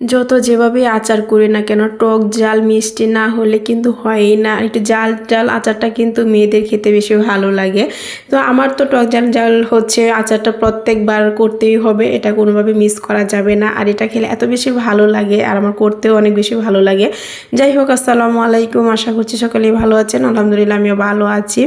যত যেভাবে আচার করি না কেন, টক জাল, মিষ্টি না হলে কিন্তু হয়ই না। একটু জাল জাল আচারটা কিন্তু মেয়েদের খেতে বেশি ভালো লাগে। তো আমার তো টক জাল জাল হচ্ছে আচারটা প্রত্যেকবার করতেই হবে, এটা কোনোভাবে মিস করা যাবে না। আর এটা খেলে এত বেশি ভালো লাগে আর আমার করতেও অনেক বেশি ভালো লাগে। যাই হোক, আসসালামু আলাইকুম, আশা করছি সকলেই ভালো আছেন, আলহামদুলিল্লাহ আমিও ভালো আছি।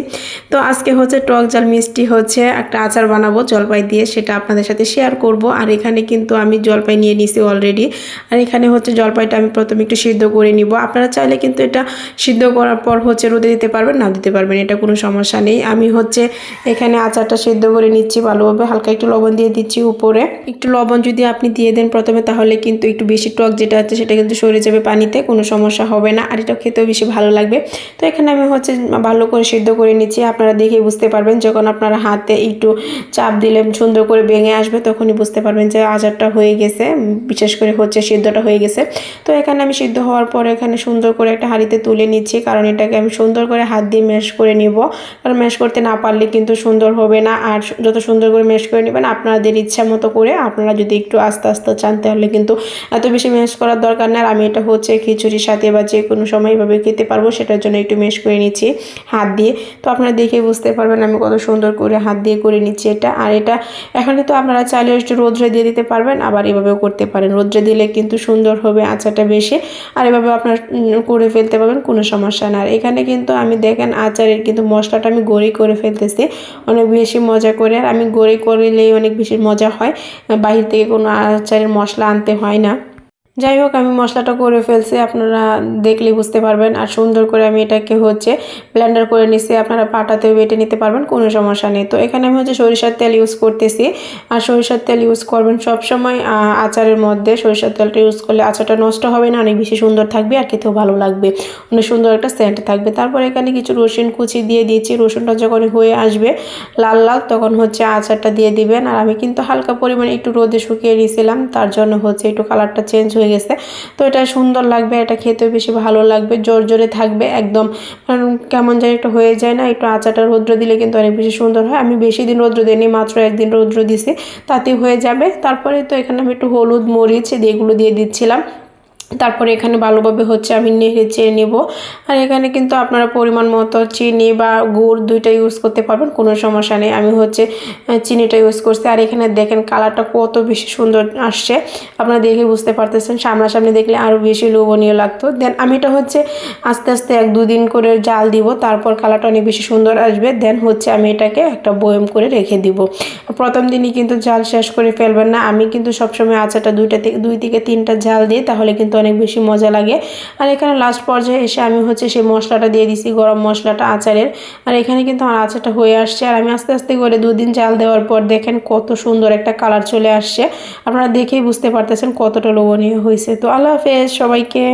তো আজকে হচ্ছে টক জাল, মিষ্টি হচ্ছে একটা আচার বানাবো, জলপাই দিয়ে সেটা আপনাদের সাথে শেয়ার করব। আর এখানে কিন্তু আমি জলপাই নিয়ে নিছি অলরেডি আর এখানে হচ্ছে জলপাইটা আমি প্রথমে একটু সিদ্ধ করে নিব। আপনারা চাইলে কিন্তু এটা সিদ্ধ করার পর হচ্ছে রোদে দিতে পারবেন না দিতে পারবেন, এটা কোনো সমস্যা নেই। আমি হচ্ছে এখানে আচারটা সিদ্ধ করে নিচ্ছি ভালোভাবে, হালকা একটু লবণ দিয়ে দিচ্ছি উপরে। একটু লবণ যদি আপনি দিয়ে দেন প্রথমে, তাহলে কিন্তু একটু বেশি টক যেটা আছে সেটা কিন্তু সরে যাবে পানিতে, কোনো সমস্যা হবে না। আর এটা খেতেও বেশি ভালো লাগবে। তো এখানে আমি হচ্ছে ভালো করে সিদ্ধ করে নিচ্ছি, আপনারা দেখে বুঝতে পারবেন, যখন আপনারা হাতে একটু চাপ দিলে সুন্দর করে ভেঙে আসবে, তখনই বুঝতে পারবেন যে আচারটা হয়ে গেছে। বিশেষ করে হচ্ছে সিদ্ধটা হয়ে গেছে। তো এখানে আমি সিদ্ধ হওয়ার পরে এখানে সুন্দর করে একটা হাঁড়িতে তুলে নিচ্ছি, কারণ এটাকে আমি সুন্দর করে হাত দিয়ে ম্যাশ করে নিব। কারণ ম্যাশ করতে না পারলে কিন্তু সুন্দর হবে না, আর যত সুন্দর করে ম্যাশ করে নেবেন আপনাদের ইচ্ছা মতো করে, আপনারা যদি একটু আস্তে আস্তে চান তাহলে কিন্তু এত বেশি ম্যাশ করার দরকার নেই আর আমি এটা হচ্ছে খিচুড়ির সাথে বা যে কোনো সময় এভাবে খেতে পারব, সেটার জন্য একটু ম্যাশ করে নিচ্ছি হাত দিয়ে। তো আপনারা দেখে বুঝতে পারবেন আমি কত সুন্দর করে হাত দিয়ে করে নিচ্ছি এটা। আর এটা এখানে তো আপনারা চাইলে একটু রোদ্রে দিয়ে দিতে পারবেন, আবার এভাবেও করতে পারেন। রোদ্রে দিলে কিন্তু সুন্দর হবে আচারটা বেশি। আর এভাবে আপনার করে ফেলতে পারবেন, কোনো সমস্যা না। আর এখানে কিন্তু আমি দেখেন আচারের কিন্তু মশলাটা আমি গড়ি করে ফেলতেছি, অনেক বেশি মজা করে। আর আমি গড়ি করলেই অনেক বেশি মজা হয়। বাহির থেকে কোনো আচারের মশলা আনতে হয় না। যাই হোক, আমি মশলাটা করে ফেলছি, আপনারা দেখলেই বুঝতে পারবেন। আর সুন্দর করে আমি এটাকে হচ্ছে ব্লেন্ডার করে নিছি, আপনারা পাটাতেও বেটে নিতে পারবেন, কোনো সমস্যা নেই। তো এখানে আমি হচ্ছে সরিষার তেল ইউজ করতেছি। আর সরিষার তেল ইউজ করবেন সবসময় আচারের মধ্যে সরিষার তেলটা ইউজ করলে আচারটা নষ্ট হবে না, অনেক বেশি সুন্দর থাকবে আর খেতেও ভালো লাগবে। অনেক সুন্দর একটা সেন্ট থাকবে। তারপর এখানে কিছু রসুন কুচি দিয়ে দিয়েছি। রসুনটা যখন হয়ে আসবে লাল লাল, তখন হচ্ছে আচারটা দিয়ে দিবেন। আর আমি কিন্তু হালকা পরিমাণে একটু রোদে শুকিয়ে নিয়েছিলাম, তার জন্য হচ্ছে একটু কালারটা চেঞ্জ হয়ে গেছে। তো এটা সুন্দর লাগবে, এটা খেতেও বেশি ভালো লাগবে, জোর জোরে থাকবে একদম। কেমন যেন একটু হয়ে যায় না, একটু আচাটা রৌদ্র দিলে কিন্তু অনেক বেশি সুন্দর হয়। আমি বেশি দিন রৌদ্র দিইনি, মাত্র একদিন রৌদ্র দিছি, তাতে হয়ে যাবে। তারপরে তো এখানে আমি একটু হলুদ, মরিচ এগুলো দিয়ে দিচ্ছিলাম। তারপরে এখানে ভালোভাবে হচ্ছে, আমি নেড়ে চেয়ে নেব। আর এখানে কিন্তু আপনারা পরিমাণ মতো চিনি বা গুড় দুইটা ইউজ করতে পারবেন, কোনো সমস্যা নেই। আমি হচ্ছে চিনিটা ইউজ করছি। আর এখানে দেখেন কালারটা কত বেশি সুন্দর আসছে। আপনারা দেখে বুঝতে পারতেছেন, সামনাসামনি দেখলে আরও বেশি লোভনীয় লাগতো। দেন আমি এটা হচ্ছে, আস্তে আস্তে এক দুদিন করে জাল দিব, তারপর কালারটা অনেক বেশি সুন্দর আসবে। দেন হচ্ছে আমি এটাকে একটা বয়ম করে রেখে দিব। প্রথম দিনই কিন্তু জাল শেষ করে ফেলবেন না। আমি কিন্তু সবসময় আচারটা দুইটা থেকে, দুই থেকে তিনটা জাল দিই, তাহলে কিন্তু অনেক বেশি মজা লাগে। আর এখানে লাস্ট পর্যায়ে এসে আমি হচ্ছে সেই মশলাটা দিয়ে দিছি, গরম মশলাটা, আচারের। আর এখানে কিন্তু আমার আচারটা হয়ে আসছে। আর আমি আস্তে আস্তে করে দুদিন জাল দেওয়ার পর দেখেন কত সুন্দর একটা কালার চলে আসছে। আপনারা দেখেই বুঝতে পারতেছেন কতটা লোভনীয় হয়েছে। তো আল্লাহ হাফেজ সবাইকে।